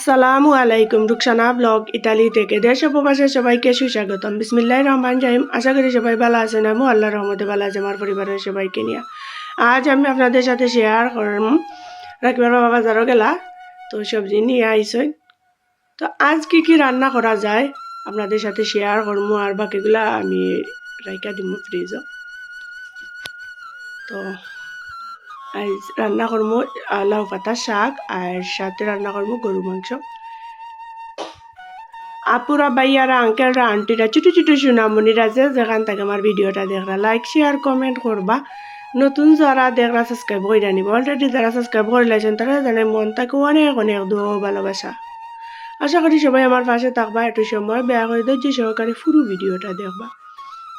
আসসালামু আলাইকুম, Rukhsana blog Italy থেকে দেশ উপবাসে সবাইকে সুস্বাগতম। বিসমিল্লাহ রহমান জাহিম আশা করি সবাই ভালো আছেন। আমি আল্লাহ রহমতে ভালো আছে, আমার পরিবারের সবাইকে নিয়ে। আজ আমি আপনাদের সাথে শেয়ার করম রাখবার বাবা বাজারও গেলা, তো সবজি নিয়ে আইসই। তো আজ কি কি রান্না করা যায়? আপনাদের সাথে শেয়ার করব আর বাকিগুলা আমি রাইকা দিব ফ্রিজ তো আজ রান্না করব লাউ পাতা, শাক, আর সাথে রান্না করব গরু মাংস। আপুরা ভাইয়ারা আঙ্কেলরা আন্টিরা ছোটো ছোটো সুনামনিরা যে যেখান থেকে আমার ভিডিওটা দেখরা লাইক শেয়ার কমেন্ট করবা। নতুন যারা দেখরা সাবস্ক্রাইব করে নিব। অলরেডি যারা সাবস্ক্রাইব করে লাইছেন তারা জানে মন তাকে অনেক অনেক ও ভালোবাসা। আশা করি সবাই আমার পাশে থাকবা। একটু সময় বেয়া করে ধৈর্য সহকারে পুরো ভিডিওটা দেখবা।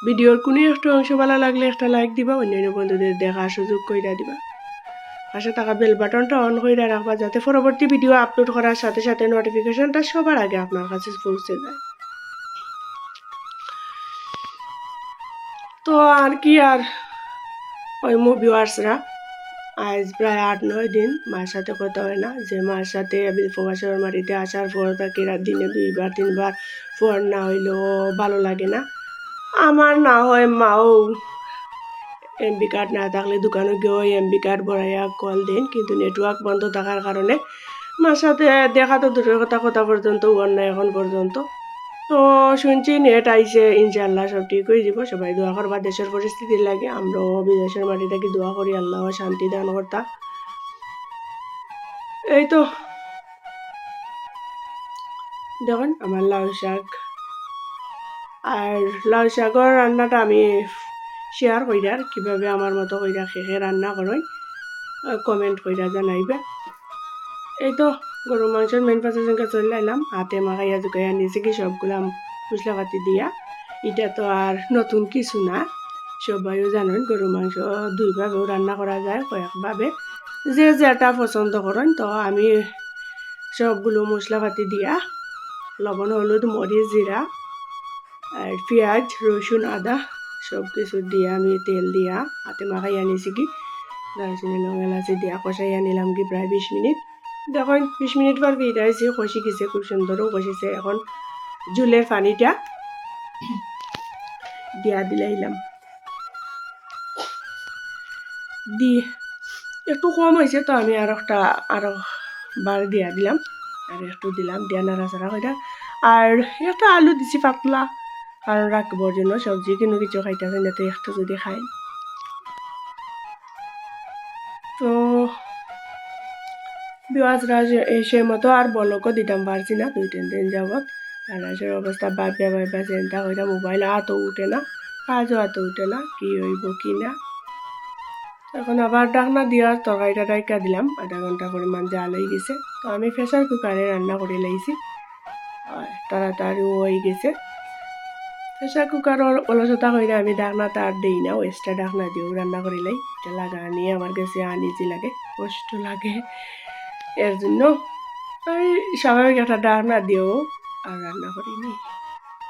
ভিডিওর কোনো একটা অংশ ভালো লাগলে একটা লাইক দিবা, অন্যান্য বন্ধুদের দেখার সুযোগ কইরা দিবা। পাশে থাকা বেল বাটনটা অন করে রাখবা যাতে পরবর্তী ভিডিও আপলোড করার সাথে সাথে নোটিফিকেশনটা সবার আগে আপনার কাছে পৌঁছে যায়। তো আর কি আর ওই ভিউয়ার্সরা আজ প্রায় আট, নয় দিন মার সাথে কথা হয় না। যে মার সাথে প্রবাসের মাটিতে আসার পর তাকে দিনে দুইবার, তিনবার ফোন না হইলেও ভালো লাগে না। আমার না হয় মাও এমবি কার্ড না থাকলে দোকানে গিয়েও এমবি কার্ড বড়াইয়া কল দিন কিন্তু নেটওয়ার্ক বন্ধ থাকার কারণে মার সাথে দেখা তো দূরের কথা কথা পর্যন্ত ওয়ান না এখন পর্যন্ত তো শুনছি নেট আইসে ইনশাল্লাহ সব ঠিক হয়ে যাব। সবাই দোয়া করবা দেশের পরিস্থিতি লাগে। আমরাও বিদেশের মাটি থাকি দোয়া করি আল্লাহ শান্তি দান কর্তা এই তো দেখুন আমার লাউ শাক। আর লাউ শাকর রান্নাটা আমি শেয়ার কইরার কীভাবে আমার মতো কইরা শেষে রান্না করই কমেন্ট কইরা জানাইবে। এই তো গরু মাংসের মেন প্রসেসিংকে চলে এলাম। হাতে মাখাইয়া জুকাইয়া নিয়েছি কি সবগুলা মশলা পাতি দিয়া। এটা তো আর নতুন কিছু না। সবাইও জানেন গরু মাংস দুইভাবেও রান্না করা যায় কয়েকভাবে। যে যেটা পছন্দ করেন, তো আমি সবগুলো মশলা পাতি দিয়া, লবণ, হলুদ, মরিচ, জিরা, আর পেঁয়াজ, রসুন, আদা সব কিছু দিয়ে, আমি তেল দিয়া, হাতে মাখাই আনিছি কি? দারচিনি লং এলাচি দিয়া কষাই আনিলাম কি প্রায় বিশ মিনিট। দেখুন বিশ মিনিট পর ফিরাইছি কষি গেছে খুব সুন্দরও কষিছে এখন জুলের পানিটা দিয়া দিলাইলাম দি, একটু কম হয়েছে তো, আমি আর একটা আরও বার দিয়া দিলাম। আর একটু দিলাম, দিয়া নাড়াচাড়া করে আর একটা আলু দিছি পাতলা। কারণ রাখবার জন্য সবজি কোনো কিছু খাইতেছে যাতে একটু যদি খাই তো বিওয়াজরা সে মতো আর বলকও দিতাম পারছি না, দুই, তিন দিন আর রাজের অবস্থা ভাবিয়া ভাবিয়া চিন্তা করে মোবাইল হাতও উঠে না কাজও হাতও উঠে না, কি হইব, কি না। এখন আবার ডাকনা দিয়া তরকারিটা ডাইকা দিলাম, আধা ঘণ্টা পরিমাণ জাল হয়ে গেছে। তো আমি প্রেসার কুকারে রান্না করে লাইছি তাড়াতাড়ি হয়ে গেছে। প্রেসার কুকারের অলসতা করে আমি ডাকনাটা আর দিই না ওয়েস্টটা ডাকনা দিও রান্না করিলাই এটা লাগা নিয়ে আমার কাছে আনিজি লাগে, কষ্ট লাগে। এর জন্য ওই স্বাভাবিক একটা ডাকনা দিও আর রান্না করিনি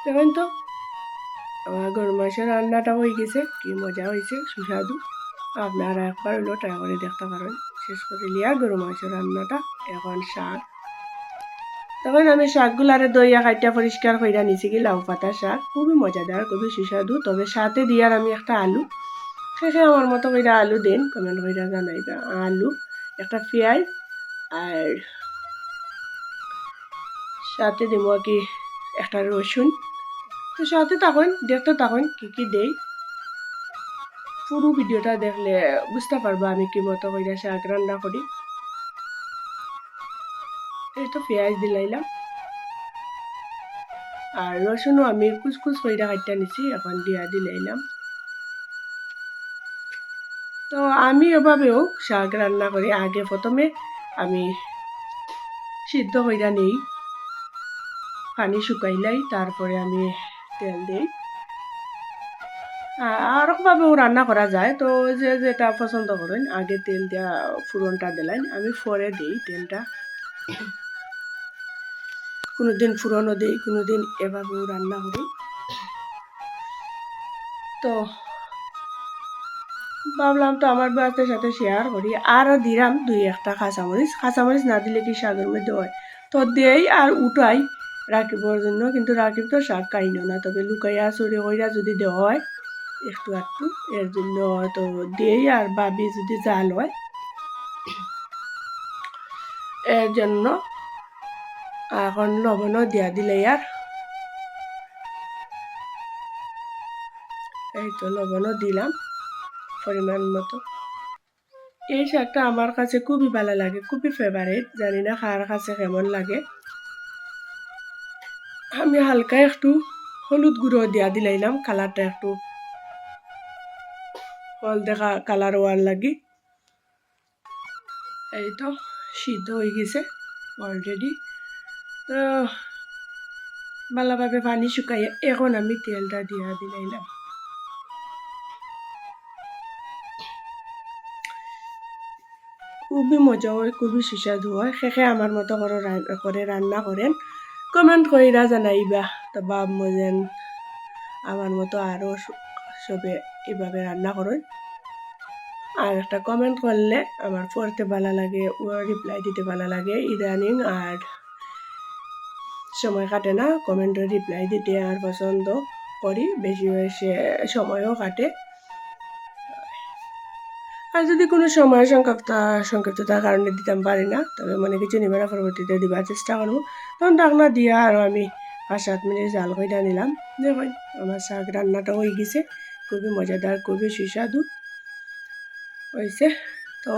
দেখেন তো আমার গরু মাংসের রান্নাটা হয়ে গেছে, কি মজা হয়েছে সুস্বাদু। আপনারা একবার হলো ট্রাই করে দেখতে পারেন শেষ করে লিয়া গরু মাংসের রান্নাটা এখন শাক। তখন আমি শাকগুলারে দইয়া কাটিয়া পরিষ্কার করে নিছি কি লাউ পাতা শাক। খুবই মজাদার, খুবই সুস্বাদু। তবে সাথে দিয়ার আমি একটা আলু। শেষে আমার মতো কইরা আলু দেন কমেন্ট করে জানাইবা। আলু, একটা পেঁয়াজ আর সাথে দিব কি একটা রসুন। তো সাথে তখন, দেখতে তখন কি কি দেই। পুরো ভিডিওটা দেখলে বুঝতে পারব আমি কি মতো কইরা শাক রান্না করি। তো পেঁয়াজ দিলাইলাম। আর রসুনও আমি কুচকুচ করে কাটতে নিছি, এখন দিয়া দিলাইলাম। তো আমি এভাবেও শাক রান্না করি। আগে প্রথমে আমি সিদ্ধ কইরা নেই, পানি শুকাইলাই তারপরে আমি তেল দিই। আরকভাবেও রান্না করা যায়। তো যে যেটা পছন্দ করেন, আগে তেল দেওয়া ফুরনটা দিলেন আমি পরে দিই তেলটা। কোনোদিন ফুরনও দিই, কোনোদিন এভাবেও রান্না করি। তো ভাবলাম তো আমার বাচ্চার সাথে শেয়ার করি। আরও দিলাম দুই একটা কাঁচামরিচ। কাঁচামরিচ না দিলে কি শাকের মধ্যে হয়? তো দেই আর উঠাই রাকিবর জন্য। কিন্তু রাকিব তো শাক খাইন না, তবে লুকাইয়া চুরি কইরা যদি দেওয়া হয়, একটু একটু, এর জন্য তো দেই আর বাবি যদি জাল হয়, এর জন্য এখন লবণও দিয়া দিলে আর এই তো লবণও দিলাম পরিমাণ মতো। এই শাকটা আমার কাছে খুবই ভালো লাগে, খুবই ফেভারিট জানি না কার কাছে কেমন লাগে। আমি হালকা একটু হলুদ গুঁড়ো দিয়া দিলাইলাম কালারটা একটু। ফল দেখা কালার হওয়ার লাগি। এই তো সিদ্ধ হয়ে গেছে অলরেডি তো ভালোভাবে পানি শুকাইয়া এখন আমি তেলটা দিয়া দিলাইলাম খুবই মজা হয় খুবই সুস্বাদু হয় শেষে আমার মতো করে করে রান্না করেন কমেন্ট কইরা জানাইবা তো বাপ মজেন আমার মতো আরও সবে এভাবে রান্না করেন আর একটা কমেন্ট করলে আমার পড়তে ভালো লাগে ও রিপ্লাই দিতে ভালো লাগে ইদানিং আর সময় কাটে না কমেন্টে রিপ্লাই দিতে আর পছন্দ করি, বেশি বেশি সময়ও কাটে। আর যদি কোনো সময় সংক্ষিপ্তা, সংক্ষিপ্ততার কারণে দিতাম পারি না, তবে মনে কিছু নিবে না পরবর্তীতে দিবার চেষ্টা করব। তখন ডাকনা দিয়া আর আমি পাঁচ সাত মিনিট জাল করে নিলাম। দেখুন আমার শাক রান্নাটা হয়ে গেছে, খুবই মজাদার, খুবই সুস্বাদু হয়েছে। তো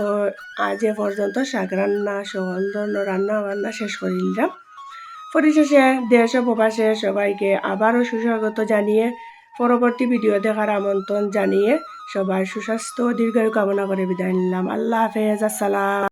আজ এ পর্যন্ত শাক রান্না সকল ধরনের রান্না বান্না শেষ করে নিলাম পরিশেষে দেশ প্রবাসে সবাইকে আবারও সুস্বাগত জানিয়ে পরবর্তী ভিডিও দেখার আমন্ত্রণ জানিয়ে সবাই সুস্বাস্থ্য দীর্ঘায়ু কামনা করে বিদায় নিলাম। আল্লাহ হাফেজ। আসসালাম।